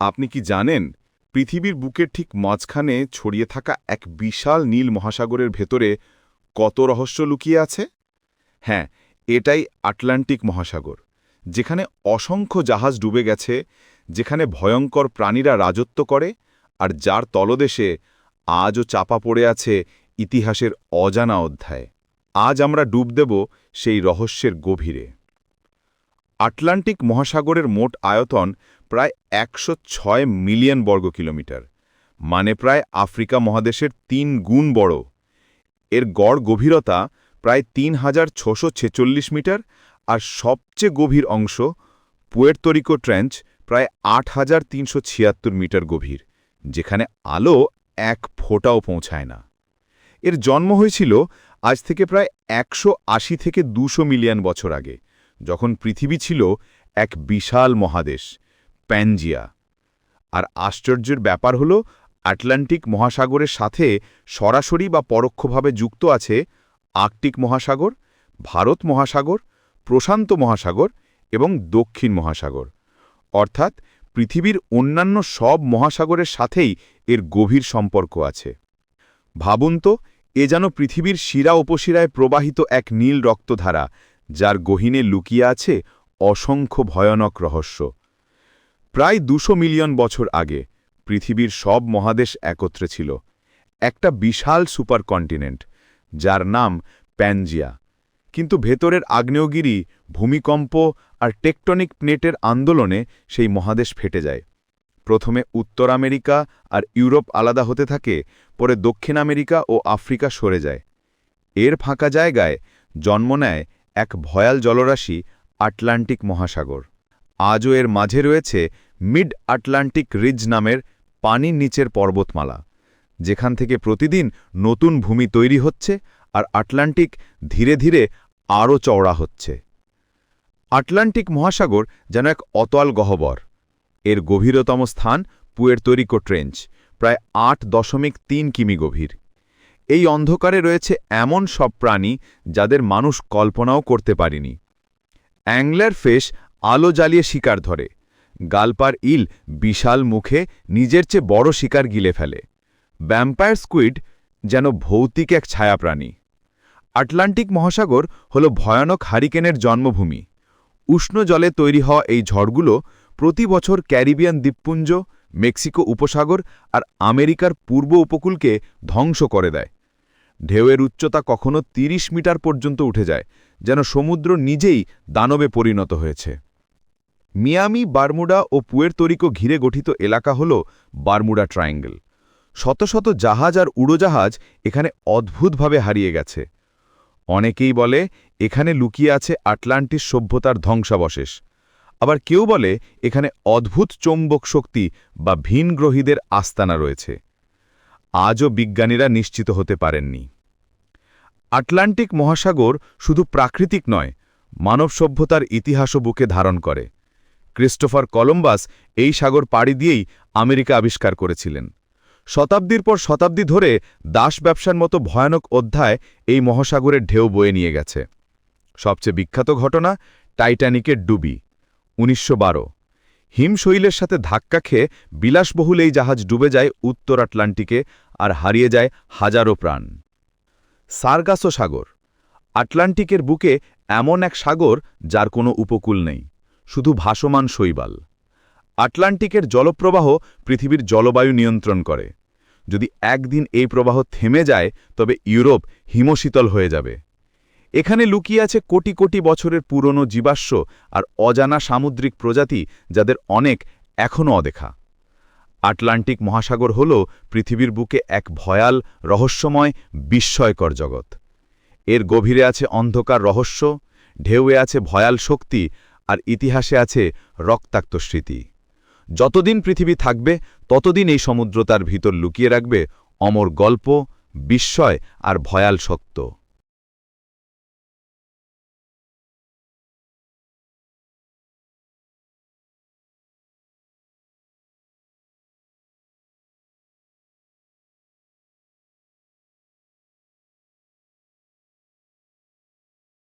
আপনি কি জানেন, পৃথিবীর বুকের ঠিক মাঝখানে ছড়িয়ে থাকা এক বিশাল নীল মহাসাগরের ভেতরে কত রহস্য লুকিয়ে আছে? হ্যাঁ এটাই আটলান্টিক মহাসাগর, যেখানে অসংখ্য জাহাজ ডুবে গেছে, যেখানে ভয়ঙ্কর প্রাণীরা রাজত্ব করে, আর যার তলদেশে আজও চাপা পড়ে আছে ইতিহাসের অজানা অধ্যায়। আজ আমরা ডুব দেব সেই রহস্যের গভীরে। আটলান্টিক মহাসাগরের মোট আয়তন প্রায় একশো ছয় মিলিয়ন বর্গ কিলোমিটার মানে প্রায় আফ্রিকা মহাদেশের তিন গুণ বড়। এর গড় গভীরতা প্রায় তিন মিটার আর সবচেয়ে গভীর অংশ পুয়ের্তরিকো ট্রেঞ্চ প্রায় আট হাজার তিনশো ছিয়াত্তর মিটার গভীর, যেখানে আলো এক ফোঁটাও পৌঁছায় না। এর জন্ম হয়েছিল আজ থেকে প্রায় একশো আশি থেকে দুশো মিলিয়ন বছর আগে যখন পৃথিবী ছিল এক বিশাল মহাদেশ, প্যানজিয়া। আর আশ্চর্যের ব্যাপার হল, আটলান্টিক মহাসাগরের সাথে সরাসরি বা পরোক্ষভাবে যুক্ত আছে আর্কটিক মহাসাগর, ভারত মহাসাগর, প্রশান্ত মহাসাগর এবং দক্ষিণ মহাসাগর। অর্থাৎ পৃথিবীর অন্যান্য সব মহাসাগরের সাথেই এর গভীর সম্পর্ক আছে। ভাবুন তো, এ যেন পৃথিবীর শিরা উপশিরায় প্রবাহিত এক নীল রক্তধারা যার গহিনে লুকিয়ে আছে অসংখ্য ভয়ানক রহস্য। প্রায় দুশো মিলিয়ন বছর আগে পৃথিবীর সব মহাদেশ একত্রে ছিল। একটা বিশাল সুপার কন্টিনেন্ট যার নাম প্যানজিয়া। কিন্তু ভেতরের আগ্নেয়গিরি, ভূমিকম্প আর টেকটনিক প্লেটের আন্দোলনে সেই মহাদেশ ফেটে যায়। প্রথমে উত্তর আমেরিকা আর ইউরোপ আলাদা হতে থাকে, পরে দক্ষিণ আমেরিকা ও আফ্রিকা সরে যায়। এর ফাঁকা জায়গায় জন্ম নেয় এক ভয়াল জলরাশি আটলান্টিক মহাসাগর। আজও এর মাঝে রয়েছে মিড আটলান্টিক রিজ নামের পানির নিচের পর্বতমালা, যেখান থেকে প্রতিদিন নতুন ভূমি তৈরি হচ্ছে আর আটলান্টিক ধীরে ধীরে আরও চওড়া হচ্ছে। আটলান্টিক মহাসাগর যেন এক অতল গহ্বর। এর গভীরতম স্থান পুয়ের্তরিকো ট্রেঞ্চ, প্রায় আট দশমিক তিন কিমি গভীর। এই অন্ধকারে রয়েছে এমন সব প্রাণী যাদের মানুষ কল্পনাও করতে পারেনি। অ্যাংলার ফেস আলো জ্বালিয়ে শিকার ধরে। গালপার ইল বিশাল মুখে নিজের চেয়ে বড় শিকার গিলে ফেলে। ভ্যাম্পায়ার স্কুইড যেন ভৌতিক এক ছায়া প্রাণী আটলান্টিক মহাসাগর হল ভয়ানক হারিকেনের জন্মভূমি। উষ্ণ জলে তৈরি হওয়া এই ঝড়গুলো প্রতি বছর ক্যারিবিয়ান দ্বীপপুঞ্জ, মেক্সিকো উপসাগর আর আমেরিকার পূর্ব উপকূলকে ধ্বংস করে দেয়। ঢেউয়ের উচ্চতা কখনো ৩০ মিটার পর্যন্ত উঠে যায়, যেন সমুদ্র নিজেই দানবে পরিণত হয়েছে। মিয়ামি, বারমুডা ও পুয়ের্তরিকো ঘিরে গঠিত এলাকা হল বারমুডা ট্রায়াঙ্গেল। শত শত জাহাজ আর উড়োজাহাজ এখানে অদ্ভুতভাবে হারিয়ে গেছে। অনেকেই বলে, এখানে লুকিয়ে আছে আটলান্টিস সভ্যতার ধ্বংসাবশেষ। আবার কেউ বলে, এখানে অদ্ভুত চৌম্বক শক্তি বা ভিনগ্রহীদের আস্তানা রয়েছে। আজও বিজ্ঞানীরা নিশ্চিত হতে পারেননি। আটলান্টিক মহাসাগর শুধু প্রাকৃতিক নয়, মানব সভ্যতার ইতিহাসও বুকে ধারণ করে। ক্রিস্টোফার কলম্বাস এই সাগর পাড়ি দিয়েই আমেরিকা আবিষ্কার করেছিলেন। শতাব্দীর পর শতাব্দী ধরে দাস ব্যবসার মতো ভয়ানক অধ্যায় এই মহাসাগরের ঢেউ বয়ে নিয়ে গেছে। সবচেয়ে বিখ্যাত ঘটনা টাইটানিকের ডুবি, উনিশশো বারো। হিমশৈলের সাথে ধাক্কা খেয়ে বিলাসবহুল এই জাহাজ ডুবে যায় উত্তর আটলান্টিকে আর হারিয়ে যায় হাজারো প্রাণ। সার্গাসো সাগর। আটলান্টিকের বুকে এমন এক সাগর যার কোনো উপকূল নেই, শুধু ভাসমান শৈবাল। আটলান্টিকের জলপ্রবাহ পৃথিবীর জলবায়ু নিয়ন্ত্রণ করে। যদি একদিন এই প্রবাহ থেমে যায়, তবে ইউরোপ হিমশীতল হয়ে যাবে। এখানে লুকিয়ে আছে কোটি কোটি বছরের পুরনো জীবাশ্ম আর অজানা সামুদ্রিক প্রজাতি যাদের অনেক এখনও অদেখা। আটলান্টিক মহাসাগর হল পৃথিবীর বুকে এক ভয়াল, রহস্যময়, বিস্ময়কর জগৎ। এর গভীরে আছে অন্ধকার রহস্য, ঢেউয়ে আছে ভয়াল শক্তি, আর ইতিহাসে আছে রক্তাক্ত স্মৃতি। যতদিন পৃথিবী থাকবে, ততদিন এই সমুদ্র তার ভিতর লুকিয়ে রাখবে অমর গল্প, বিস্ময় আর ভয়াল সত্য।